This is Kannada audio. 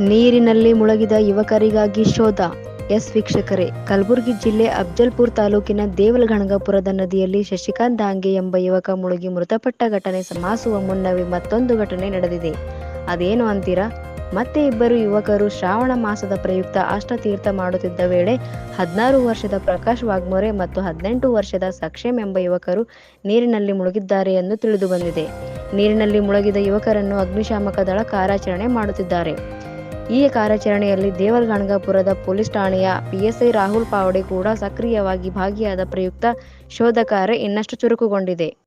ನೀರಿನಲ್ಲಿ ಮುಳುಗಿದ ಯುವಕರಿಗಾಗಿ ಶೋಧ. ಎಸ್ ವೀಕ್ಷಕರೇ, ಕಲಬುರಗಿ ಜಿಲ್ಲೆ ಅಫ್ಜಲ್ಪುರ ತಾಲೂಕಿನ ದೇವಲಗಣಗಪುರದ ನದಿಯಲ್ಲಿ ಶಶಿಕಾಂತ್ ದಾಂಗೆ ಎಂಬ ಯುವಕ ಮುಳುಗಿ ಮೃತಪಟ್ಟ ಘಟನೆ ಸಮಾಸುವ ಮುನ್ನವೇ ಮತ್ತೊಂದು ಘಟನೆ ನಡೆದಿದೆ. ಅದೇನು ಅಂತೀರಾ? ಮತ್ತೆ ಇಬ್ಬರು ಯುವಕರು ಶ್ರಾವಣ ಮಾಸದ ಪ್ರಯುಕ್ತ ಅಷ್ಟತೀರ್ಥ ಮಾಡುತ್ತಿದ್ದ ವೇಳೆ ಹದಿನಾರು ವರ್ಷದ ಪ್ರಕಾಶ್ ವಾಗ್ಮೋರೆ ಮತ್ತು ಹದಿನೆಂಟು ವರ್ಷದ ಸಕ್ಷೇಮ್ ಎಂಬ ಯುವಕರು ನೀರಿನಲ್ಲಿ ಮುಳುಗಿದ್ದಾರೆ ಎಂದು ತಿಳಿದು ಬಂದಿದೆ. ನೀರಿನಲ್ಲಿ ಮುಳುಗಿದ ಯುವಕರನ್ನು ಅಗ್ನಿಶಾಮಕ ದಳ ಕಾರ್ಯಾಚರಣೆ ಮಾಡುತ್ತಿದ್ದಾರೆ. ಈ ಕಾರ್ಯಾಚರಣೆಯಲ್ಲಿ ದೇವರಗಣಗಾಪುರದ ಪೊಲೀಸ್ ಠಾಣೆಯ ಪಿಎಸ್ಐ ರಾಹುಲ್ ಪಾವಡೆ ಕೂಡ ಸಕ್ರಿಯವಾಗಿ ಭಾಗಿಯಾದ ಪ್ರಯುಕ್ತ ಶೋಧ ಕಾರ್ಯ ಇನ್ನಷ್ಟು ಚುರುಕುಗೊಂಡಿದೆ.